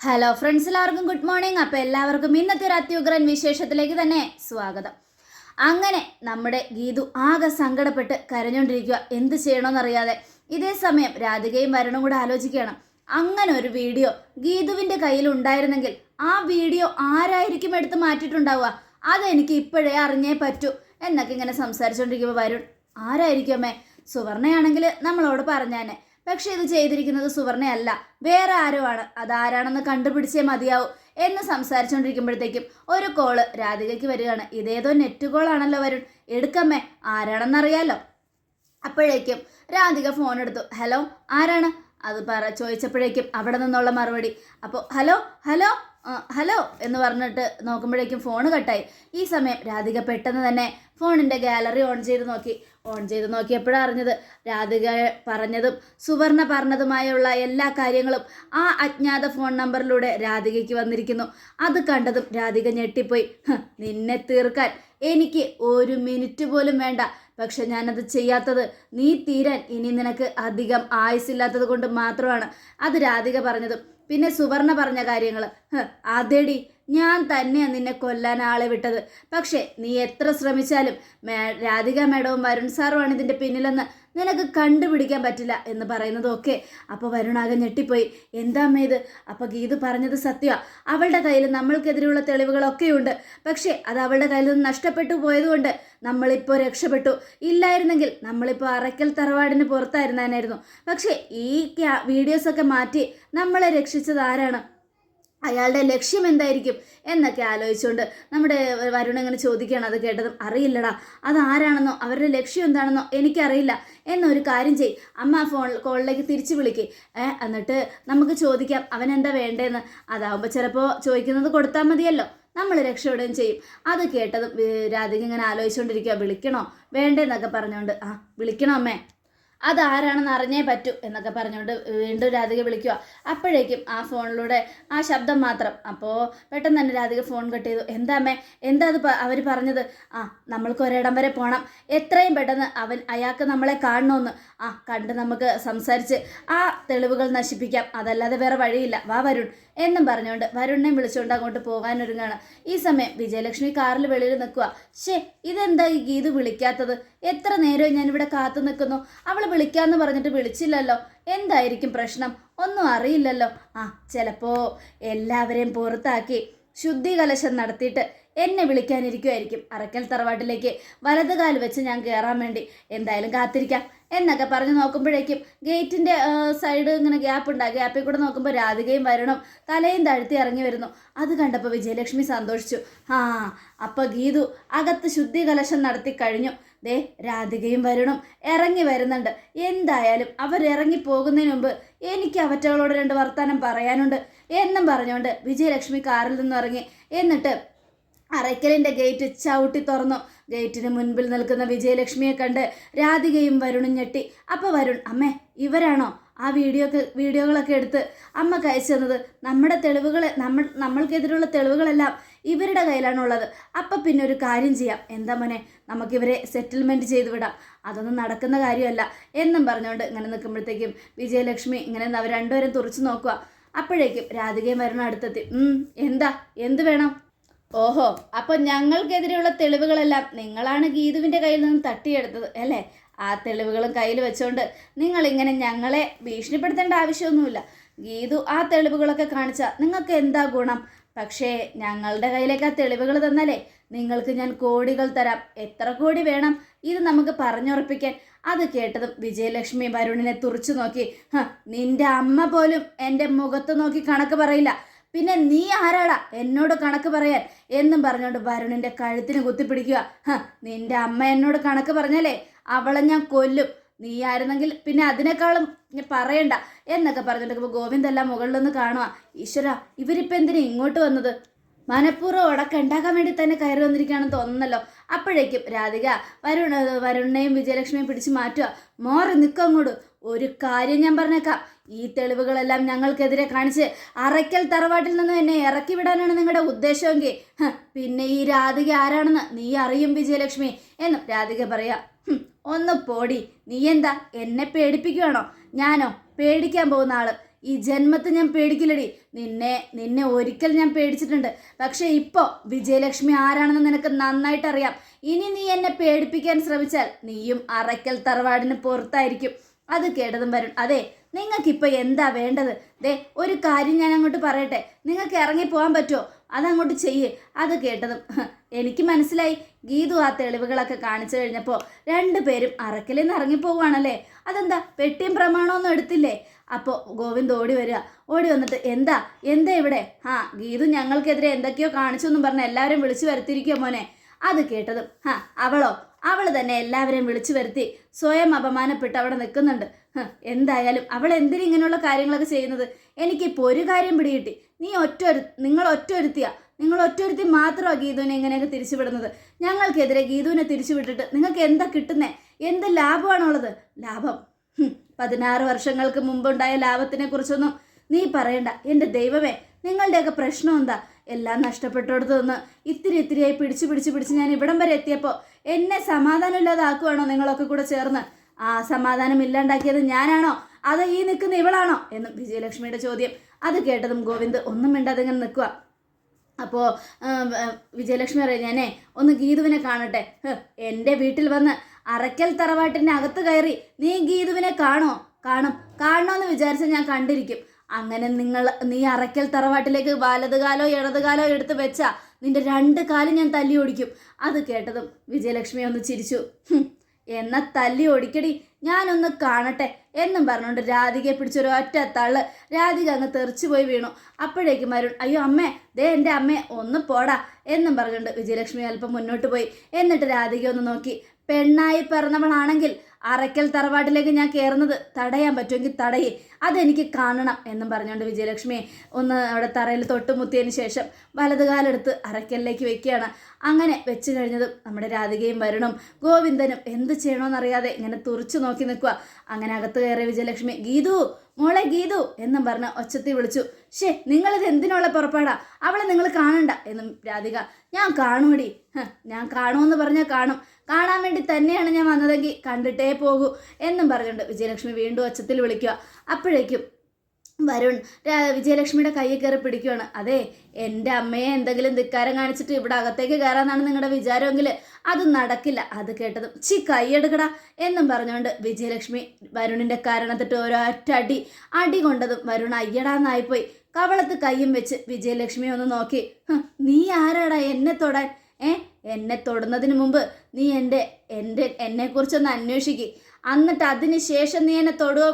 Hello friends എല്ലാവർക്കും good morning അപ്പോൾ എല്ലാവർക്കും ഇന്നത്തെ ഒരു അത്യുഗ്രൻ വിശേഷത്തിലേക്ക് തന്നെ സ്വാഗതം. അങ്ങനെ നമ്മുടെ ഗീതു ആകെ സങ്കടപ്പെട്ട് കരഞ്ഞുകൊണ്ടിരിക്കുക എന്ത് ചെയ്യണമെന്നറിയാതെ ഇതേ സമയം രാധികയും വരണും കൂടെ ആലോചിക്കുകയാണ്. അങ്ങനെ ഒരു വീഡിയോ ഗീതുവിന്റെ കയ്യിൽ ഉണ്ടായിരുന്നെങ്കിൽ ആ വീഡിയോ ആരായിരിക്കും എടുത്ത് മാറ്റിയിട്ടുണ്ടാവുക? അതെനിക്ക് ഇപ്പോഴേ അറിഞ്ഞേ പറ്റൂ എന്നൊക്കെ ഇങ്ങനെ സംസാരിച്ചുകൊണ്ടിരിക്കുമ്പോൾ വരുൺ ആരായിരിക്കും അമ്മേ? സുവർണയാണെങ്കിൽ നമ്മളോട് പറഞ്ഞാനെ. പക്ഷെ ഇത് ചെയ്തിരിക്കുന്നത് സുവർണയല്ല വേറെ ആരോ ആണ് അതാരാണെന്ന് കണ്ടുപിടിച്ചേ മതിയാവും എന്ന് സംസാരിച്ചുകൊണ്ടിരിക്കുമ്പോഴത്തേക്കും ഒരു കോൾ രാധികയ്ക്ക് വരികയാണ്. ഇതേതോ നെറ്റ് കോൾ കോളാണല്ലോ വരുൺ. എടുക്കമ്മേ ആരാണെന്നറിയാലോ. അപ്പോഴേക്കും രാധിക ഫോൺ എടുത്തു. ഹലോ ആരാണ്? അത് പറ ചോദിച്ചപ്പോഴേക്കും അവിടെ നിന്നുള്ള മറുപടി. അപ്പോൾ ഹലോ ഹലോ ഹലോ എന്ന് പറഞ്ഞിട്ട് നോക്കുമ്പോഴേക്കും ഫോൺ കട്ടായി ഈ സമയം രാധിക പെട്ടെന്ന് തന്നെ ഫോണിന്റെ ഗാലറി ഓൺ ചെയ്ത് നോക്കി. ഓൺ ചെയ്ത് നോക്കിയപ്പോഴാണ് അറിഞ്ഞത്. രാധിക പറഞ്ഞതും സുവർണ പറഞ്ഞതുമായുള്ള എല്ലാ കാര്യങ്ങളും ആ അജ്ഞാത ഫോൺ നമ്പറിലൂടെ രാധികയ്ക്ക് വന്നിരിക്കുന്നു. അത് കണ്ടതും രാധിക ഞെട്ടിപ്പോയി. നിന്നെ തീർക്കാൻ എനിക്ക് ഒരു മിനിറ്റ് പോലും വേണ്ട. പക്ഷെ ഞാനത് ചെയ്യാത്തത് നീ തീരാൻ ഇനി നിനക്ക് അധികം ആയുസില്ലാത്തത് കൊണ്ട് മാത്രമാണ്. അത് രാധിക പറഞ്ഞതും പിന്നെ സുവർണ പറഞ്ഞ കാര്യങ്ങൾ അതേടി. ഞാൻ തന്നെയാണ് നിന്നെ കൊല്ലാൻ ആളെ വിട്ടത്. പക്ഷേ നീ എത്ര ശ്രമിച്ചാലും രാധിക മേഡവും വരുൺ സാറുമാണ് ഇതിന്റെ പിന്നിലെന്ന് നിനക്ക് കണ്ടുപിടിക്കാൻ പറ്റില്ല എന്ന് പറയുന്നതൊക്കെ അപ്പോൾ വരുണാകെ ഞെട്ടിപ്പോയി. എന്താ അമ്മേ ഇത്? അപ്പോൾ ഗീത് പറഞ്ഞത് സത്യമാണ് അവളുടെ കയ്യിൽ നമ്മൾക്കെതിരെയുള്ള തെളിവുകളൊക്കെയുണ്ട്. പക്ഷേ അത് അവളുടെ കയ്യിൽ നിന്ന് നഷ്ടപ്പെട്ടു പോയതുകൊണ്ട് നമ്മളിപ്പോൾ രക്ഷപ്പെട്ടു. ഇല്ലായിരുന്നെങ്കിൽ നമ്മളിപ്പോൾ അറയ്ക്കൽ തറവാടിന് പുറത്തായിരുന്നായിരുന്നു പക്ഷേ ഈ വീഡിയോസൊക്കെ മാറ്റി നമ്മളെ രക്ഷിച്ചത് ആരാണ്? അയാളുടെ ലക്ഷ്യം എന്തായിരിക്കും എന്നൊക്കെ ആലോചിച്ചുകൊണ്ട് നമ്മുടെ വരുൺ ഇങ്ങനെ ചോദിക്കുകയാണ്. അത് കേട്ടതും അറിയില്ലടാ. അതാരാണെന്നോ അവരുടെ ലക്ഷ്യം എന്താണെന്നോ എനിക്കറിയില്ല. എന്നൊരു കാര്യം ചെയ്. അമ്മ ഫോൺ കോളിലേക്ക് തിരിച്ചു വിളിക്ക്. എന്നിട്ട് നമുക്ക് ചോദിക്കാം അവൻ എന്താ വേണ്ടതെന്ന് അതാവുമ്പോൾ ചിലപ്പോൾ ചോദിക്കുന്നത് കൊടുത്താൽ മതിയല്ലോ. നമ്മൾ രക്ഷപ്പെടുകയും ചെയ്യും. അത് കേട്ടതും രാധിക ഇങ്ങനെ ആലോചിച്ചുകൊണ്ടിരിക്കുക വിളിക്കണോ? വേണ്ടെന്നൊക്കെ പറഞ്ഞുകൊണ്ട് ആ വിളിക്കണോ അമ്മേ? അതാരാണെന്ന് അറിഞ്ഞേ പറ്റൂ എന്നൊക്കെ പറഞ്ഞുകൊണ്ട് വീണ്ടും രാധിക വിളിക്കുക. അപ്പോഴേക്കും ആ ഫോണിലൂടെ ആ ശബ്ദം മാത്രം. അപ്പോൾ പെട്ടെന്ന് തന്നെ രാധിക ഫോൺ കട്ട് ചെയ്തു. എന്താ അമ്മേ? എന്താ അത് അവർ പറഞ്ഞത്? ആ നമ്മൾക്ക് ഒരിടം വരെ പോകണം എത്രയും പെട്ടെന്ന് അവൻ അയാൾക്ക് നമ്മളെ കാണണമെന്ന് ആ കണ്ട് നമുക്ക് സംസാരിച്ച് ആ തെളിവുകൾ നശിപ്പിക്കാം. അതല്ലാതെ വേറെ വഴിയില്ല. വാ വരുൺ. എന്നും പറഞ്ഞുകൊണ്ട് വരുണിനെ വിളിച്ചുകൊണ്ട് അങ്ങോട്ട് പോകാനൊരുങ്ങാണ് ഈ സമയം വിജയലക്ഷ്മി കാറിൽ വെളിയിൽ നിൽക്കുക ഷേ ഇതെന്താ ഈ ഗീതു വിളിക്കാത്തത്? എത്ര നേരം ഞാനിവിടെ കാത്തു നിൽക്കുന്നു? അവൾ വിളിക്കാന്ന് പറഞ്ഞിട്ട് വിളിച്ചില്ലല്ലോ. എന്തായിരിക്കും പ്രശ്നം? ഒന്നും അറിയില്ലല്ലോ. ആ ചിലപ്പോ എല്ലാവരെയും പുറത്താക്കി ശുദ്ധി കലശം നടത്തിയിട്ട് എന്നെ വിളിക്കാനിരിക്കുമായിരിക്കും അറക്കൽ തറവാട്ടിലേക്ക് വലത് കാൽ വെച്ച് ഞാൻ കയറാൻ വേണ്ടി എന്തായാലും കാത്തിരിക്കാം. എന്നൊക്കെ പറഞ്ഞ് നോക്കുമ്പോഴേക്കും ഗേറ്റിന്റെ സൈഡ് ഇങ്ങനെ ഗ്യാപ്പ് ഉണ്ട്. ഗ്യാപ്പിൽ കൂടെ നോക്കുമ്പോൾ രാധികയും വരണം തലയും താഴ്ത്തി ഇറങ്ങി വരുന്നു. അത് കണ്ടപ്പോൾ വിജയലക്ഷ്മി സന്തോഷിച്ചു. ആ അപ്പോൾ ഗീതു അകത്ത് ശുദ്ധി കലശം നടത്തി കഴിഞ്ഞു. ദേ രാധികയും വരണം ഇറങ്ങി വരുന്നുണ്ട്. എന്തായാലും അവരിറങ്ങി പോകുന്നതിന് മുമ്പ് എനിക്ക് അവറ്റകളോട് രണ്ട് വർത്തമാനം പറയാനുണ്ട് എന്നും പറഞ്ഞുകൊണ്ട് വിജയലക്ഷ്മി കാറിൽ നിന്നും ഇറങ്ങി. എന്നിട്ട് അറയ്ക്കലിന്റെ ഗേറ്റ് ചവിട്ടി തുറന്നു. ഗേറ്റിന് മുൻപിൽ നിൽക്കുന്ന വിജയലക്ഷ്മിയെ കണ്ട് രാധികയും വരുണും ഞെട്ടി. അപ്പോൾ വരുൺ അമ്മേ ഇവരാണോ? ആ വീഡിയോ വീഡിയോകളൊക്കെ എടുത്ത് അമ്മ അയച്ചു തന്നത് നമ്മുടെ തെളിവുകൾ നമ്മൾ നമ്മൾക്കെതിരുള്ള തെളിവുകളെല്ലാം ഇവരുടെ കയ്യിലാണുള്ളത്. അപ്പം പിന്നെ ഒരു കാര്യം ചെയ്യാം. എന്താ മോനെ നമുക്കിവരെ സെറ്റിൽമെന്റ് ചെയ്തു വിടാം. അതൊന്നും നടക്കുന്ന കാര്യമല്ല. എന്നും പറഞ്ഞുകൊണ്ട് ഇങ്ങനെ നിൽക്കുമ്പോഴത്തേക്കും വിജയലക്ഷ്മി ഇങ്ങനെ അവർ രണ്ടുപേരും തുറച്ചു നോക്കുക. അപ്പോഴേക്കും രാധികയും വരുന്ന അടുത്തെത്തി. "ഉം, എന്താ? എന്ത് വേണം? ഓഹോ അപ്പൊ ഞങ്ങൾക്കെതിരെയുള്ള തെളിവുകളെല്ലാം നിങ്ങളാണ് ഗീതുവിന്റെ കയ്യിൽ നിന്ന് തട്ടിയെടുത്തത് അല്ലേ? ആ തെളിവുകളും കയ്യിൽ വെച്ചോണ്ട് നിങ്ങൾ ഇങ്ങനെ ഞങ്ങളെ ഭീഷണിപ്പെടുത്തേണ്ട ആവശ്യമൊന്നുമില്ല. ഗീതു ആ തെളിവുകളൊക്കെ കാണിച്ചാൽ നിങ്ങൾക്ക് എന്താ ഗുണം? പക്ഷേ ഞങ്ങളുടെ കയ്യിലേക്ക് ആ തെളിവുകൾ തന്നാലേ നിങ്ങൾക്ക് ഞാൻ കോടികൾ തരാം. എത്ര കോടി വേണം? ഇത് നമുക്ക് പറഞ്ഞുറപ്പിക്കാൻ. അത് കേട്ടതും വിജയലക്ഷ്മി വരുണിനെ തുറച്ചു നോക്കി. "ഹ, നിന്റെ അമ്മ പോലും എന്റെ മുഖത്ത് നോക്കി കണക്ക് പറയില്ല. പിന്നെ നീ ആരാടാ? എന്നോട് കണക്ക് പറയാൻ. എന്നും പറഞ്ഞുകൊണ്ട് വരുണിന്റെ കഴുത്തിന് കുത്തിപ്പിടിക്കുക. നിന്റെ അമ്മ എന്നോട് കണക്ക് പറഞ്ഞാലേ അവളെ ഞാൻ കൊല്ലും. നീ ആയിരുന്നെങ്കിൽ പിന്നെ അതിനേക്കാളും പറയണ്ട. എന്നൊക്കെ പറഞ്ഞിട്ട് ഗോവിന്ദെല്ലാം മുകളിലൊന്ന് കാണുക ഈശ്വര ഇവരിപ്പോൾ എന്തിനാ ഇങ്ങോട്ട് വന്നത്? മനഃപൂർവം ഉടക്ക ഉണ്ടാക്കാൻ വേണ്ടി തന്നെ കയറി വന്നിരിക്കുകയാണെന്ന് തോന്നുന്നല്ലോ. അപ്പോഴേക്കും രാധിക വരുണ വരുണിനെയും വിജയലക്ഷ്മിയും പിടിച്ച് മാറ്റുക മോറി നിൽക്കും അങ്ങോട്ട്. ഒരു കാര്യം ഞാൻ പറഞ്ഞേക്കാം. ഈ തെളിവുകളെല്ലാം ഞങ്ങൾക്കെതിരെ കാണിച്ച് അറയ്ക്കൽ തറവാട്ടിൽ നിന്ന് എന്നെ ഇറക്കി വിടാനാണ് നിങ്ങളുടെ ഉദ്ദേശമെങ്കിൽ. പിന്നെ ഈ രാധിക ആരാണെന്ന് നീ അറിയും വിജയലക്ഷ്മി എന്നും രാധിക പറയാ. ഒന്ന് പോടി. നീ എന്താ എന്നെ പേടിപ്പിക്കുകയാണോ ഞാനോ? പേടിക്കാൻ പോകുന്ന ആൾ. ഈ ജന്മത്തെ ഞാൻ പേടിക്കില്ലടി. നിന്നെ നിന്നെ ഒരിക്കൽ ഞാൻ പേടിച്ചിട്ടുണ്ട്. പക്ഷേ ഇപ്പോൾ വിജയലക്ഷ്മി ആരാണെന്ന് നിനക്ക് നന്നായിട്ട് അറിയാം ഇനി നീ എന്നെ പേടിപ്പിക്കാൻ ശ്രമിച്ചാൽ നീയും അറയ്ക്കൽ തറവാടിന് പുറത്തായിരിക്കും. അത് കേട്ടതും വരും അതെ നിങ്ങൾക്കിപ്പോൾ എന്താ വേണ്ടത്? ദേ ഒരു കാര്യം ഞാൻ അങ്ങോട്ട് പറയട്ടെ. നിങ്ങൾക്ക് ഇറങ്ങി പോകാൻ പറ്റുമോ അതങ്ങോട്ട് ചെയ്യ്. അത് കേട്ടതും "ഹ്, എനിക്ക് മനസ്സിലായി. ഗീതു ആ തെളിവുകളൊക്കെ കാണിച്ചു കഴിഞ്ഞപ്പോൾ രണ്ടുപേരും അറക്കലിൽ നിന്ന് ഇറങ്ങിപ്പോവാണല്ലേ അതെന്താ പെട്ടിയും പ്രമാണമൊന്നും എടുത്തില്ലേ? അപ്പോൾ ഗോവിന്ദ് ഓടി വരിക. ഓടി വന്നിട്ട് എന്താ? എന്താ ഇവിടെ? ആ ഗീതു ഞങ്ങൾക്കെതിരെ എന്തൊക്കെയോ കാണിച്ചു എന്നും പറഞ്ഞ് എല്ലാവരും വിളിച്ചു വരുത്തിയിരിക്കോ മോനെ. അത് കേട്ടതും ആ അവളോ? അവൾ തന്നെ എല്ലാവരെയും വിളിച്ചു വരുത്തി സ്വയം അപമാനപ്പെട്ട് അവിടെ നിൽക്കുന്നുണ്ട്. എന്തായാലും അവൾ എന്തിനും ഇങ്ങനെയുള്ള കാര്യങ്ങളൊക്കെ ചെയ്യുന്നത്? എനിക്കിപ്പോൾ ഒരു കാര്യം പിടികിട്ടി. നീ ഒറ്റ നിങ്ങൾ ഒറ്റൊരുത്തിയാ. നിങ്ങൾ ഒറ്റൊരുത്തി മാത്രമാണ് ഗീതുവിനെ ഇങ്ങനെയൊക്കെ തിരിച്ചുവിടുന്നത്. ഞങ്ങൾക്കെതിരെ ഗീതുവിനെ തിരിച്ചുവിട്ടിട്ട് നിങ്ങൾക്ക് എന്താ കിട്ടുന്നേ? എന്ത് ലാഭമാണുള്ളത്? ലാഭം. പതിനാറ് വർഷങ്ങൾക്ക് മുമ്പുണ്ടായ ലാഭത്തിനെ കുറിച്ചൊന്നും നീ പറയണ്ട. എന്റെ ദൈവമേ നിങ്ങളുടെയൊക്കെ പ്രശ്നം എന്താ? എല്ലാം നഷ്ടപ്പെട്ടടുത്തു നിന്ന് ഇത്തിരി ഇത്തിരിയായി പിടിച്ചു പിടിച്ച് പിടിച്ച് ഞാൻ ഇവിടം വരെ എത്തിയപ്പോൾ എന്നെ സമാധാനമില്ലാതാക്കുവാണോ നിങ്ങളൊക്കെ കൂടെ ചേർന്ന്? ആ സമാധാനം ഇല്ലാണ്ടാക്കിയത് ഞാനാണോ? അത് ഈ നിൽക്കുന്ന ഇവളാണോ? എന്നും വിജയലക്ഷ്മിയുടെ ചോദ്യം. അത് കേട്ടതും ഗോവിന്ദ് ഒന്നും മിണ്ടാതെ ഇങ്ങനെ നിൽക്കുക അപ്പോൾ വിജയലക്ഷ്മി പറയും ഞാനേ ഒന്ന് ഗീതുവിനെ കാണട്ടെ. എന്റെ വീട്ടിൽ വന്ന് അറയ്ക്കൽ തറവാട്ടിന്റെ അകത്ത് കയറി നീ ഗീതുവിനെ കാണോ? കാണും. കാണണമെന്ന് വിചാരിച്ചാൽ ഞാൻ കണ്ടിരിക്കും. അങ്ങനെ നിങ്ങൾ നീ അറയ്ക്കൽ തറവാട്ടിലേക്ക് വലതുകാലോ ഇടതുകാലോ എടുത്ത് വെച്ചാ നിന്റെ രണ്ട് കാലും ഞാൻ തല്ലി ഓടിക്കും. അത് കേട്ടതും വിജയലക്ഷ്മി ഒന്ന് ചിരിച്ചു. എന്ന തല്ലി ഓടിക്കടി. ഞാനൊന്ന് കാണട്ടെ എന്നും പറഞ്ഞുകൊണ്ട് രാധികയെ പിടിച്ചൊരു ഒറ്റ തള്ള് രാധിക അങ്ങ് തെറിച്ചു പോയി വീണു. അപ്പോഴേക്കും അരുൺ അയ്യോ അമ്മേ ദേ എന്റെ അമ്മേ ഒന്ന് പോടാ എന്നും പറഞ്ഞുകൊണ്ട് വിജയലക്ഷ്മി അല്പം മുന്നോട്ട് പോയി. എന്നിട്ട് രാധിക ഒന്ന് നോക്കി. പെണ്ണായി പിറന്നവളാണെങ്കിൽ അറയ്ക്കൽ തറവാട്ടിലേക്ക് ഞാൻ കയറുന്നത് തടയാൻ പറ്റുമെങ്കിൽ തടയേ. അതെനിക്ക് കാണണം എന്നും പറഞ്ഞുകൊണ്ട് വിജയലക്ഷ്മി ഒന്ന് അവിടെ തറയിൽ തൊട്ടുമുത്തിയതിന് ശേഷം വലതുകാലെടുത്ത് അറയ്ക്കലിലേക്ക് വെക്കുകയാണ്. അങ്ങനെ വെച്ച് കഴിഞ്ഞതും നമ്മുടെ രാധികയും വരുണും ഗോവിന്ദനും എന്ത് ചെയ്യണമെന്നറിയാതെ ഇങ്ങനെ തുറച്ചു നോക്കി നിൽക്കുക അങ്ങനെ അകത്ത് കയറിയ വിജയലക്ഷ്മി ഗീതു മോളെ ഗീതു എന്നും പറഞ്ഞ് ഒച്ചത്തി വിളിച്ചു. ഷേ നിങ്ങളിത് എന്തിനുള്ള പുറപ്പാടാ? അവളെ നിങ്ങൾ കാണണ്ട എന്നും രാധിക ഞാൻ കാണുമടി ഞാൻ കാണുമെന്ന് പറഞ്ഞാൽ കാണും. കാണാൻ വേണ്ടി തന്നെയാണ് ഞാൻ വന്നതെങ്കിൽ കണ്ടിട്ടേ പോകൂ എന്നും പറഞ്ഞുകൊണ്ട് വിജയലക്ഷ്മി വീണ്ടും ഒച്ചത്തിൽ വിളിക്കുക. അപ്പോഴേക്കും വരുൺ വിജയലക്ഷ്മിയുടെ കയ്യിൽ കയറി പിടിക്കുകയാണ് അതെ എന്റെ അമ്മയെ എന്തെങ്കിലും ധിക്കാരം കാണിച്ചിട്ട് ഇവിടെ അകത്തേക്ക് കയറാന്നാണ് നിങ്ങളുടെ വിചാരമെങ്കിൽ അത് നടക്കില്ല. അത് കേട്ടതും ചി കൈയെടുക്കടാ എന്നും പറഞ്ഞുകൊണ്ട് വിജയലക്ഷ്മി വരുണിന്റെ കാരണത്തിട്ട് ഒരൊറ്റ അടി അടി കൊണ്ടതും വരുൺ അയ്യടാന്നായിപ്പോയി. കവളത്ത് കയ്യും വെച്ച് വിജയലക്ഷ്മി ഒന്ന് നോക്കി. നീ ആരാടാ? എന്നെ തൊടാൻ ഏ? എന്നെ തൊടുന്നതിന് മുമ്പ് നീ എന്റെ എന്റെ എന്നെക്കുറിച്ചൊന്ന് അന്വേഷിക്ക്. എന്നിട്ട് അതിന് ശേഷം നീ എന്നെ തൊടുകയോ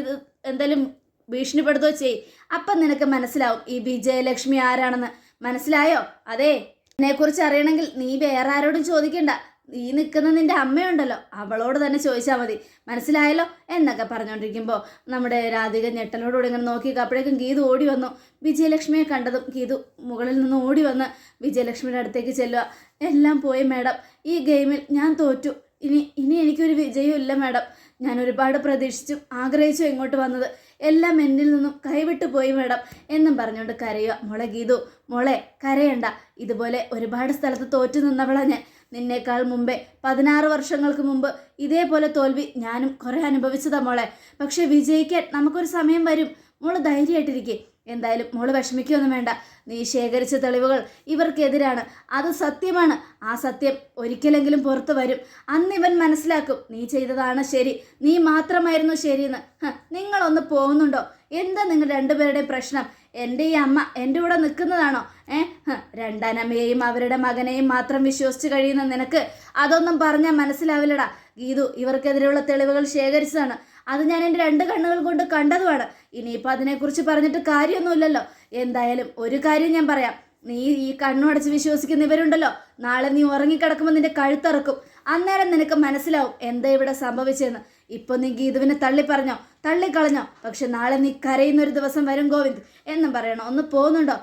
ഇത് എന്തെങ്കിലും ഭീഷണിപ്പെടുത്തുകയോ ചെയ് അപ്പം നിനക്ക് മനസ്സിലാവും ഈ വിജയലക്ഷ്മി ആരാണെന്ന്. മനസ്സിലായോ? അതെ എന്നെക്കുറിച്ച് അറിയണമെങ്കിൽ നീ വേറെ ആരോടും ചോദിക്കണ്ട. ഈ നിൽക്കുന്ന നിന്റെ അമ്മയുണ്ടല്ലോ. അവളോട് തന്നെ ചോദിച്ചാൽ മതി. മനസ്സിലായല്ലോ? എന്നൊക്കെ പറഞ്ഞുകൊണ്ടിരിക്കുമ്പോൾ നമ്മുടെ രാധിക ഞെട്ടലോടുകൂടി ഇങ്ങനെ നോക്കി അപ്പോഴേക്കും ഗീതു ഓടി വന്നു. വിജയലക്ഷ്മിയെ കണ്ടതും ഗീതു മുകളിൽ നിന്ന് ഓടി വന്ന് വിജയലക്ഷ്മിയുടെ അടുത്തേക്ക് ചെല്ലുക. എല്ലാം പോയി മാഡം. ഈ ഗെയിമിൽ ഞാൻ തോറ്റു. ഇനി ഇനി എനിക്കൊരു വിജയവും ഇല്ല മാഡം. ഞാൻ ഒരുപാട് പ്രതീക്ഷിച്ചും ആഗ്രഹിച്ചും ഇങ്ങോട്ട് വന്നത്. എല്ലാം എന്നിൽ നിന്നും കൈവിട്ടു പോയി മാഡം എന്നും പറഞ്ഞുകൊണ്ട് കരയുക. മോളെ ഗീതു മുളെ കരയണ്ട. ഇതുപോലെ ഒരുപാട് സ്ഥലത്ത് തോറ്റു നിന്നവളാ ഞാൻ. നിന്നേക്കാൾ മുമ്പേ പതിനാറ് വർഷങ്ങൾക്ക് മുമ്പ് ഇതേപോലെ തോൽവി ഞാനും കുറേ അനുഭവിച്ചതാ മോളെ. പക്ഷെ വിജയിക്കാൻ നമുക്കൊരു സമയം വരും. മോൾ ധൈര്യമായിട്ടിരിക്കെ. എന്തായാലും മോൾ വിഷമിക്കുകയൊന്നും വേണ്ട. നീ ശേഖരിച്ച തെളിവുകൾ ഇവർക്കെതിരാണ്. അത് സത്യമാണ്. ആ സത്യം ഒരിക്കലെങ്കിലും പുറത്തു വരും. അന്ന് ഇവൻ മനസ്സിലാക്കും നീ ചെയ്തതാണ് ശരി. നീ മാത്രമായിരുന്നു ശരിയെന്ന്. നിങ്ങളൊന്ന് പോകുന്നുണ്ടോ? എന്താ നിങ്ങൾ രണ്ടുപേരുടെയും പ്രശ്നം? എന്റെ ഈ അമ്മ എന്റെ കൂടെ നിൽക്കുന്നതാണോ? ഏ രണ്ടാനമ്മയെയും അവരുടെ മകനെയും മാത്രം വിശ്വസിച്ച് കഴിയുന്ന നിനക്ക് അതൊന്നും പറഞ്ഞാൽ മനസ്സിലാവില്ലടാ. ഗീതു ഇവർക്കെതിരെയുള്ള തെളിവുകൾ ശേഖരിച്ചതാണ്. അത് ഞാൻ എന്റെ രണ്ട് കണ്ണുകൾ കൊണ്ട് കണ്ടതുമാണ്. ഇനിയിപ്പോൾ അതിനെക്കുറിച്ച് പറഞ്ഞിട്ട് കാര്യമൊന്നുമില്ലല്ലോ. എന്തായാലും ഒരു കാര്യം ഞാൻ പറയാം. നീ ഈ കണ്ണുടച്ച് വിശ്വസിക്കുന്നവരുണ്ടല്ലോ നാളെ നീ ഉറങ്ങിക്കിടക്കുമ്പോൾ നിന്റെ കഴുത്തിറക്കും. അന്നേരം നിനക്ക് മനസ്സിലാവും എന്താ ഇവിടെ സംഭവിച്ചതെന്ന്. ഇപ്പൊ നീ ഗീതുവിനെ തള്ളി പറഞ്ഞോ? തള്ളിക്കളഞ്ഞോ? പക്ഷെ നാളെ നീ കരയുന്ന ഒരു ദിവസം വരും ഗോവിന്ദ്. എന്നും പറയണോ. ഒന്ന് പോകുന്നുണ്ടോ?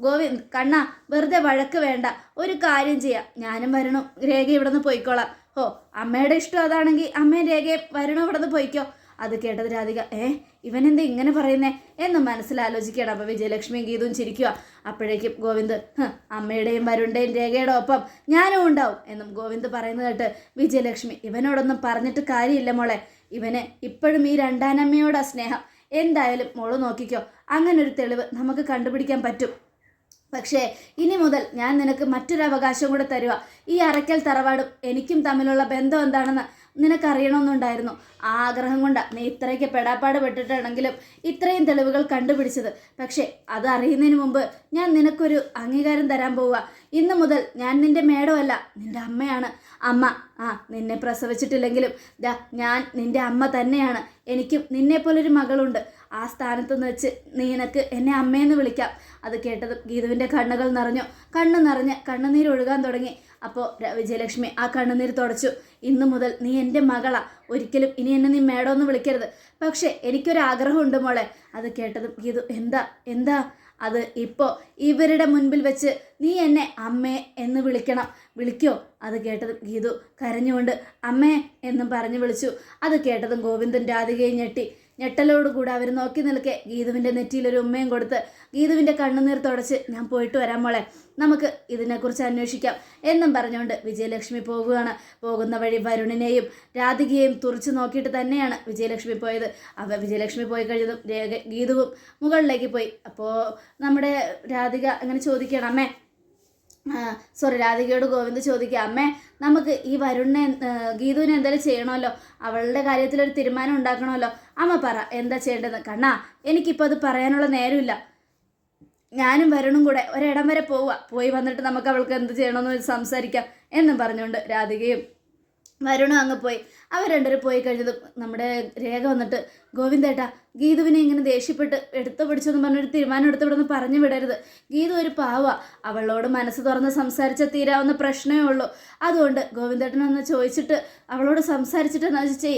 ഗോവിന്ദ് കണ്ണ വെറുതെ വഴക്ക് വേണ്ട. ഒരു കാര്യം ചെയ്യാം. ഞാനും വരണു. രേഖ ഇവിടെ നിന്ന് പോയിക്കോളാം. ഓ അമ്മയുടെ ഇഷ്ടം അതാണെങ്കിൽ അമ്മയും രേഖയും വരണു ഇവിടെ നിന്ന് പോയിക്കോ. അത് കേട്ടത് രാധിക ഏ ഇവനെന്താ ഇങ്ങനെ പറയുന്നേ? എന്ന് മനസ്സിലാലോചിക്കുകയാണ്. അപ്പോൾ വിജയലക്ഷ്മിയും ഗീതവും ചിരിക്കുക അപ്പോഴേക്കും ഗോവിന്ദ് "ഹ്, അമ്മയുടെയും വരുണിന്റെയും രേഖയുടെ ഒപ്പം ഞാനും ഉണ്ടാവും. എന്നും ഗോവിന്ദ് പറയുന്നത് കേട്ട് വിജയലക്ഷ്മി ഇവനോടൊന്നും പറഞ്ഞിട്ട് കാര്യമില്ല മോളെ. ഇവന് ഇപ്പോഴും ഈ രണ്ടാനമ്മയോടാ സ്നേഹം. എന്തായാലും മോൾ നോക്കിക്കോ. അങ്ങനെ ഒരു തെളിവ് നമുക്ക് കണ്ടുപിടിക്കാൻ പറ്റും. പക്ഷേ ഇനി മുതൽ ഞാൻ നിനക്ക് മറ്റൊരു അവകാശം കൂടെ തരുക ഈ അറയ്ക്കൽ തറവാടും എനിക്കും തമ്മിലുള്ള ബന്ധം എന്താണെന്ന് നിനക്കറിയണമെന്നുണ്ടായിരുന്നു. ആ ആഗ്രഹം കൊണ്ട് നീ ഇത്രയ്ക്ക് പെടാപ്പാട് പെട്ടിട്ടാണെങ്കിലും ഇത്രയും തെളിവുകൾ കണ്ടുപിടിച്ചത്. പക്ഷേ അത് അറിയുന്നതിന് മുമ്പ് ഞാൻ നിനക്കൊരു അംഗീകാരം തരാൻ പോവുക ഇന്ന് മുതൽ ഞാൻ നിന്റെ മേടമല്ല നിന്റെ അമ്മയാണ്. അമ്മ ആ നിന്നെ പ്രസവിച്ചിട്ടില്ലെങ്കിലും ദാ ഞാൻ നിന്റെ അമ്മ തന്നെയാണ്. എനിക്കും നിന്നെപ്പോലൊരു മകളുണ്ട്. ആ സ്ഥാനത്ത് നിന്ന് വെച്ച് നിനക്ക് എന്നെ അമ്മയെന്ന് വിളിക്കാം. അത് കേട്ടത് ഗീതുവിന്റെ കണ്ണുകൾ നിറഞ്ഞു. കണ്ണ് നിറഞ്ഞ് കണ്ണുനീര് ഒഴുകാൻ തുടങ്ങി. അപ്പോൾ വിജയലക്ഷ്മി ആ കണ്ണുനീര് തുടച്ചു. ഇന്നു മുതൽ നീ എന്റെ മകളാ. ഒരിക്കലും ഇനി എന്നെ നീ മേഡമെന്ന് വിളിക്കരുത്. പക്ഷേ എനിക്കൊരാഗ്രഹമുണ്ട് മോളെ. അത് കേട്ടതും ഗീതു എന്താ എന്താ? അത് ഇപ്പോൾ ഇവരുടെ മുൻപിൽ വെച്ച് നീ എന്നെ അമ്മേ എന്ന് വിളിക്കണം. വിളിക്കോ? അത് കേട്ടതും ഗീതു കരഞ്ഞുകൊണ്ട് അമ്മേ എന്നും പറഞ്ഞു വിളിച്ചു. അത് കേട്ടതും ഗോവിന്ദൻ രാധികയും ഞെട്ടി. ഞെട്ടലോടുകൂടെ അവർ നോക്കി നിൽക്കെ. ഗീതുവിന്റെ നെറ്റിയിൽ ഒരു ഉമ്മയും കൊടുത്ത് ഗീതുവിന്റെ കണ്ണുനീർ തുടച്ച് ഞാൻ പോയിട്ട് വരാം മോളെ. നമുക്ക് ഇതിനെക്കുറിച്ച് അന്വേഷിക്കാം. എന്നും പറഞ്ഞുകൊണ്ട് വിജയലക്ഷ്മി പോകുകയാണ് പോകുന്ന വഴി വരുണിനെയും രാധികയെയും തുറച്ചു നോക്കിയിട്ട് തന്നെയാണ് വിജയലക്ഷ്മി പോയത്. അവ വിജയലക്ഷ്മി പോയി കഴിഞ്ഞതും ഗീതുവും മുകളിലേക്ക് പോയി. അപ്പോൾ നമ്മുടെ രാധിക അങ്ങനെ ചോദിക്കണം അമ്മേ സോറി രാധികയോട് ഗോവിന്ദ് ചോദിക്കുക അമ്മേ നമുക്ക് ഈ വരുണിനെ ഗീതുവിനെ എന്തായാലും ചെയ്യണമല്ലോ? അവളുടെ കാര്യത്തിൽ ഒരു തീരുമാനം ഉണ്ടാക്കണമല്ലോ? അമ്മ പറ എന്താ ചെയ്യേണ്ടത്? കണ്ണാ എനിക്കിപ്പോൾ അത് പറയാനുള്ള നേരമില്ല. ഞാനും വരുണും കൂടെ ഒരിടം വരെ പോവുക. പോയി വന്നിട്ട് നമുക്ക് അവൾക്ക് എന്ത് ചെയ്യണമെന്ന് സംസാരിക്കാം എന്നും പറഞ്ഞുകൊണ്ട് രാധികയും വരുണും അങ്ങ് പോയി. അവർ രണ്ടുപേരും പോയി കഴിഞ്ഞത് നമ്മുടെ രേഖ വന്നിട്ട് ഗോവിന്ദേട്ടാ ഗീതുവിനെ ഇങ്ങനെ ദേഷ്യപ്പെട്ട് എടുത്തു പിടിച്ചെന്ന് പറഞ്ഞൊരു തീരുമാനം എടുത്ത് ഇവിടെ പറഞ്ഞു വിടരുത്. ഗീതു ഒരു പാവ. അവളോട് മനസ്സ് തുറന്ന് സംസാരിച്ച തീരാവുന്ന പ്രശ്നമേ ഉള്ളൂ. അതുകൊണ്ട് ഗോവിന്ദേട്ടനൊന്ന് ചോദിച്ചിട്ട് അവളോട് സംസാരിച്ചിട്ട് നശിച്ചേ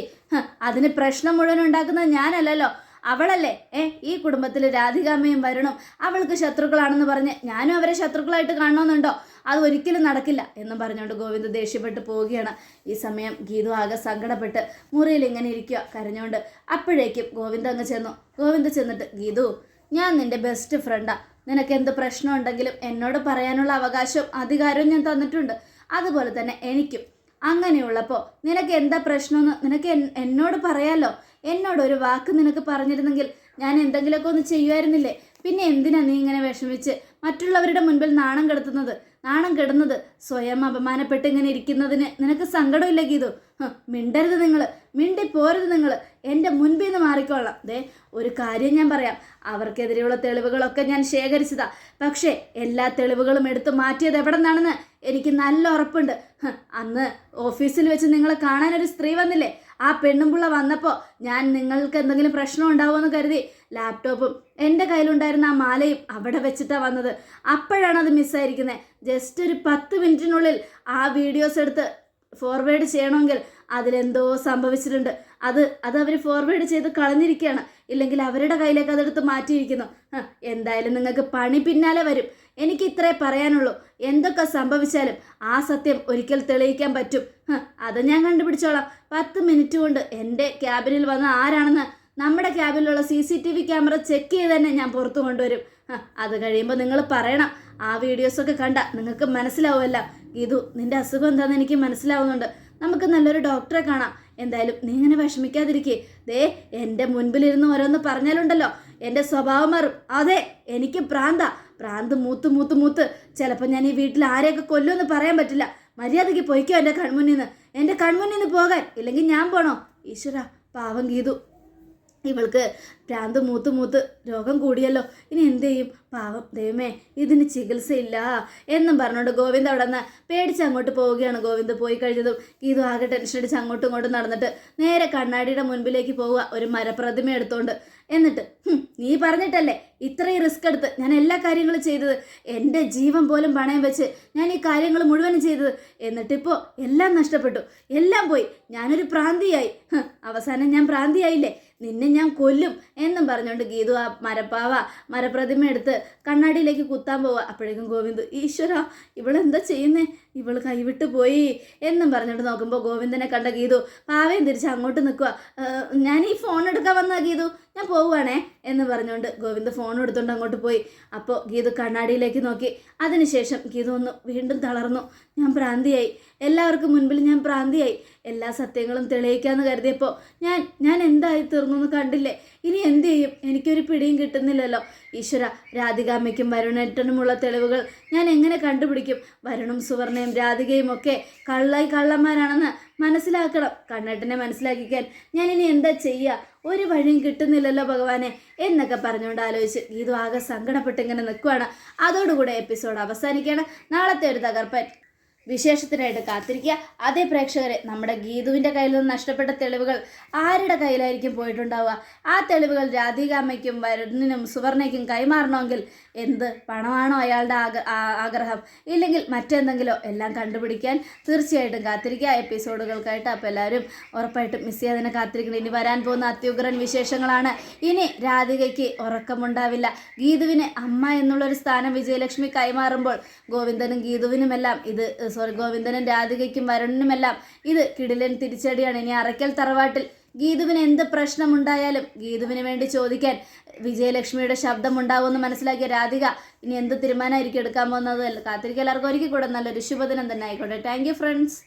അതിന് പ്രശ്നം മുഴുവൻ ഉണ്ടാക്കുന്നത് ഞാനല്ലല്ലോ. അവളല്ലേ? ഏ ഈ കുടുംബത്തിൽ രാധികാമ്മയും വരണം അവൾക്ക് ശത്രുക്കളാണെന്ന് പറഞ്ഞ് ഞാനും അവരെ ശത്രുക്കളായിട്ട് കാണണമെന്നുണ്ടോ അത് ഒരിക്കലും നടക്കില്ല എന്നും പറഞ്ഞുകൊണ്ട് ഗോവിന്ദ് ദേഷ്യപ്പെട്ട് പോവുകയാണ്. ഈ സമയം ഗീതു ആകെ സങ്കടപ്പെട്ട് മുറിയിൽ ഇങ്ങനെ ഇരിക്കുക കരഞ്ഞുകൊണ്ട് അപ്പോഴേക്കും ഗോവിന്ദ് അങ്ങ് ചെന്നു. ഗോവിന്ദ് ചെന്നിട്ട് ഗീതു ഞാൻ നിന്റെ ബെസ്റ്റ് ഫ്രണ്ടാ നിനക്ക് എന്ത് പ്രശ്നം ഉണ്ടെങ്കിലും എന്നോട് പറയാനുള്ള അവകാശവും അധികാരവും ഞാൻ തന്നിട്ടുണ്ട്. അതുപോലെ തന്നെ എനിക്കും. അങ്ങനെയുള്ളപ്പോൾ നിനക്ക് എന്താ പ്രശ്നമെന്ന് നിനക്ക് എന്നോട് പറയാലോ. എന്നോട് ഒരു വാക്ക് നിനക്ക് പറഞ്ഞിരുന്നെങ്കിൽ ഞാൻ എന്തെങ്കിലുമൊക്കെ ഒന്ന് ചെയ്യുമായിരുന്നില്ലേ? പിന്നെ എന്തിനാ നീ ഇങ്ങനെ വിഷമിച്ച് മറ്റുള്ളവരുടെ മുൻപിൽ നാണം കെടുത്തുന്നത്? നാണം കെടുന്നത് സ്വയം അപമാനപ്പെട്ട് ഇങ്ങനെ ഇരിക്കുന്നതിന് നിനക്ക് സങ്കടമില്ല ഗീതു. മിണ്ടരുത് നിങ്ങൾ മിണ്ടി മിണ്ടിപ്പോരുത് നിങ്ങൾ എന്റെ മുൻപിൽ നിന്ന് മാറിക്കൊള്ളാം ദേ ഒരു കാര്യം ഞാൻ പറയാം. അവർക്കെതിരെയുള്ള തെളിവുകളൊക്കെ ഞാൻ ശേഖരിച്ചതാ. പക്ഷേ എല്ലാ തെളിവുകളും എടുത്തു മാറ്റിയത് എവിടെ നിന്നാണെന്ന് എനിക്ക് നല്ല ഉറപ്പുണ്ട്. അന്ന് ഓഫീസിൽ വെച്ച് നിങ്ങളെ കാണാൻ ഒരു സ്ത്രീ വന്നില്ലേ? ആ പെണ്ണുമ്പുള്ള വന്നപ്പോൾ ഞാൻ നിങ്ങൾക്ക് എന്തെങ്കിലും പ്രശ്നം ഉണ്ടാവുമെന്ന് കരുതി ലാപ്ടോപ്പും എന്റെ കയ്യിലുണ്ടായിരുന്ന ആ മാലയും അവിടെ വെച്ചിട്ടാണ് വന്നത്. അപ്പോഴാണ് അത് മിസ്സായിരിക്കുന്നത് ജസ്റ്റ് ഒരു പത്ത് മിനിറ്റിനുള്ളിൽ ആ വീഡിയോസ് എടുത്ത് ഫോർവേഡ് ചെയ്യണമെങ്കിൽ അതിലെന്തോ സംഭവിച്ചിട്ടുണ്ട്. അത് അത് അവർ ഫോർവേഡ് ചെയ്ത് കളഞ്ഞിരിക്കുകയാണ്. ഇല്ലെങ്കിൽ അവരുടെ കയ്യിലേക്ക് അതെടുത്ത് മാറ്റിയിരിക്കുന്നു. എന്തായാലും നിങ്ങൾക്ക് പണി പിന്നാലെ വരും. എനിക്ക് ഇത്രേ പറയാനുള്ളൂ. എന്തൊക്കെ സംഭവിച്ചാലും ആ സത്യം ഒരിക്കൽ തെളിയിക്കാൻ പറ്റും. അത് ഞാൻ കണ്ടുപിടിച്ചോളാം. പത്ത് മിനിറ്റ് കൊണ്ട് എന്റെ ക്യാബിനിൽ വന്ന ആരാണെന്ന് നമ്മുടെ ക്യാബിലുള്ള C C T V camera check ചെയ്ത് തന്നെ ഞാൻ പുറത്തു കൊണ്ടുവരും. അത് കഴിയുമ്പോൾ നിങ്ങൾ പറയണം. ആ വീഡിയോസൊക്കെ കണ്ട നിങ്ങൾക്ക് മനസ്സിലാവുമല്ല. ഗീതു നിന്റെ അസുഖം എന്താണെന്ന് എനിക്ക് മനസ്സിലാവുന്നുണ്ട്. നമുക്ക് നല്ലൊരു ഡോക്ടറെ കാണാം. എന്തായാലും നീ ഇങ്ങനെ വിഷമിക്കാതിരിക്കേ. ദേ എന്റെ മുൻപിലിരുന്ന് ഓരോന്ന് പറഞ്ഞാലുണ്ടല്ലോ. എന്റെ സ്വഭാവം മാറും. അതെ എനിക്ക് പ്രാന്ത. പ്രാന്ത് മൂത്ത് മൂത്ത് മൂത്ത്. ചിലപ്പോൾ ഞാൻ ഈ വീട്ടിൽ ആരെയൊക്കെ കൊല്ലുമെന്ന് പറയാൻ പറ്റില്ല. മര്യാദയ്ക്ക് പോയിക്കോ എന്റെ കൺമുന്നിൽ നിന്ന് എന്റെ കൺമുന്നിൽ നിന്ന് പോകാൻ. ഇല്ലെങ്കിൽ ഞാൻ പോണോ? ഈശ്വര പാവം ഗീതു. ഇവൾക്ക് ഭ്രാന്ത് മൂത്ത് മൂത്ത് രോഗം കൂടിയല്ലോ. ഇനി എന്ത് ചെയ്യും? പാവം ദൈവമേ ഇതിന് ചികിത്സയില്ല എന്നും പറഞ്ഞുകൊണ്ട് ഗോവിന്ദ് അവിടെ നിന്ന് പേടിച്ച് അങ്ങോട്ട് പോവുകയാണ്. ഗോവിന്ദ് പോയി കഴിഞ്ഞതും ഗീതു ആകെ ടെൻഷൻ അടിച്ച് അങ്ങോട്ടും ഇങ്ങോട്ടും നടന്നിട്ട് നേരെ കണ്ണാടിയുടെ മുൻപിലേക്ക് പോവുക ഒരു മരപ്രതിമ എടുത്തോണ്ട്. എന്നിട്ട് നീ പറഞ്ഞിട്ടല്ലേ? ഇത്രയും റിസ്ക് എടുത്ത് ഞാൻ എല്ലാ കാര്യങ്ങളും ചെയ്തത്. എന്റെ ജീവൻ പോലും പണയം വെച്ച് ഞാൻ ഈ കാര്യങ്ങൾ മുഴുവനും ചെയ്തത്. എന്നിട്ടിപ്പോൾ എല്ലാം നഷ്ടപ്പെട്ടു. എല്ലാം പോയി. ഞാനൊരു പ്രാന്തിയായി. അവസാനം ഞാൻ പ്രാന്തിയായില്ലേ? നിന്നെ ഞാൻ കൊല്ലും എന്നും പറഞ്ഞുകൊണ്ട് ഗീതു ആ മരപ്പാവ മരപ്രതിമ എടുത്ത് കണ്ണാടിയിലേക്ക് കുത്താൻ പോവുക. അപ്പോഴേക്കും ഗോവിന്ദ് ഈശ്വര ഇവളെന്താ ചെയ്യുന്നേ? ഇവൾ കൈവിട്ട് പോയി എന്നും പറഞ്ഞിട്ട് നോക്കുമ്പോൾ ഗോവിന്ദനെ കണ്ട ഗീതു പാവയും തിരിച്ച് അങ്ങോട്ട് നിൽക്കുക ഞാൻ ഈ ഫോൺ എടുക്കാൻ വന്ന ഗീതു. ഞാൻ പോവുകയാണേ എന്ന് പറഞ്ഞുകൊണ്ട് ഗോവിന്ദ് ഫോൺ എടുത്തുകൊണ്ട് അങ്ങോട്ട് പോയി. അപ്പോൾ ഗീതു കണ്ണാടിയിലേക്ക് നോക്കി. അതിനുശേഷം ഗീതു ഒന്ന് വീണ്ടും തളർന്നു. ഞാൻ പ്രാന്തിയായി. എല്ലാവർക്കും മുൻപിൽ ഞാൻ പ്രാന്തിയായി. എല്ലാ സത്യങ്ങളും തെളിയിക്കാമെന്ന് കരുതിയപ്പോൾ ഞാൻ ഞാൻ എന്തായി തീർന്നു കണ്ടില്ലേ? ഇനി എന്ത് ചെയ്യും? എനിക്കൊരു പിടിയും കിട്ടുന്നില്ലല്ലോ. ഈശ്വര രാധികാമ്മയ്ക്കും വരുണേട്ടനുമുള്ള തെളിവുകൾ ഞാൻ എങ്ങനെ കണ്ടുപിടിക്കും? വരുണും സുവർണയും രാധികയും ഒക്കെ കള്ളായി കള്ളന്മാരാണെന്ന് മനസ്സിലാക്കണം. കണ്ണേട്ടനെ മനസ്സിലാക്കിക്കാൻ ഞാൻ ഇനി എന്താ ചെയ്യുക ഒരു വഴിയും കിട്ടുന്നില്ലല്ലോ ഭഗവാനെ എന്നൊക്കെ പറഞ്ഞുകൊണ്ട് ആലോചിച്ച് ഗീതു ആകെ സങ്കടപ്പെട്ട് ഇങ്ങനെ നിൽക്കുവാണ്. അതോടുകൂടെ എപ്പിസോഡ് അവസാനിക്കുകയാണ്. നാളത്തെ ഒരു തകർപ്പൻ. വിശേഷത്തിനായിട്ട് കാത്തിരിക്കുക. അതേ പ്രേക്ഷകരെ നമ്മുടെ ഗീതുവിന്റെ കയ്യിൽ നിന്ന് നഷ്ടപ്പെട്ട തെളിവുകൾ ആരുടെ കയ്യിലായിരിക്കും പോയിട്ടുണ്ടാവുക? ആ തെളിവുകൾ രാധികാമ്മയ്ക്കും വരുണിനും സുവർണയ്ക്കും കൈമാറണമെങ്കിൽ എന്ത് പണമാണോ അയാളുടെ ആഗ്ര ആഗ്രഹം? ഇല്ലെങ്കിൽ മറ്റെന്തെങ്കിലും? എല്ലാം കണ്ടുപിടിക്കാൻ തീർച്ചയായിട്ടും കാത്തിരിക്കുക. എപ്പിസോഡുകൾക്കായിട്ട് അപ്പോൾ എല്ലാവരും ഉറപ്പായിട്ടും മിസ് ചെയ്യാതിനെ കാത്തിരിക്കണം. ഇനി വരാൻ പോകുന്ന അത്യുഗ്രൻ വിശേഷങ്ങളാണ്. ഇനി രാധികയ്ക്ക് ഉറക്കമുണ്ടാവില്ല. ഗീതുവിന് അമ്മ എന്നുള്ളൊരു സ്ഥാനം വിജയലക്ഷ്മി കൈമാറുമ്പോൾ ഗോവിന്ദനും ഗീതുവിനുമെല്ലാം ഇത് സോറി ഗോവിന്ദനും രാധികയ്ക്കും വരുണിനുമെല്ലാം ഇത് കിടിലൻ തിരിച്ചടിയാണ്. ഇനി അറയ്ക്കൽ തറവാട്ടിൽ ഗീതുവിന് എന്ത് പ്രശ്നമുണ്ടായാലും ഗീതുവിന് വേണ്ടി ചോദിക്കാൻ വിജയലക്ഷ്മിയുടെ ശബ്ദം ഉണ്ടാവുമെന്ന് മനസ്സിലാക്കിയ രാധിക ഇനി എന്ത് തീരുമാനമായിരിക്കും എടുക്കാൻ പോകുന്നത്? കാത്തിരിക്കുക എല്ലാവർക്കും. ഒരിക്കൽ കൂടെ നല്ലൊരു ശുഭദിനം തന്നെ ആയിക്കോട്ടെ. Thank friends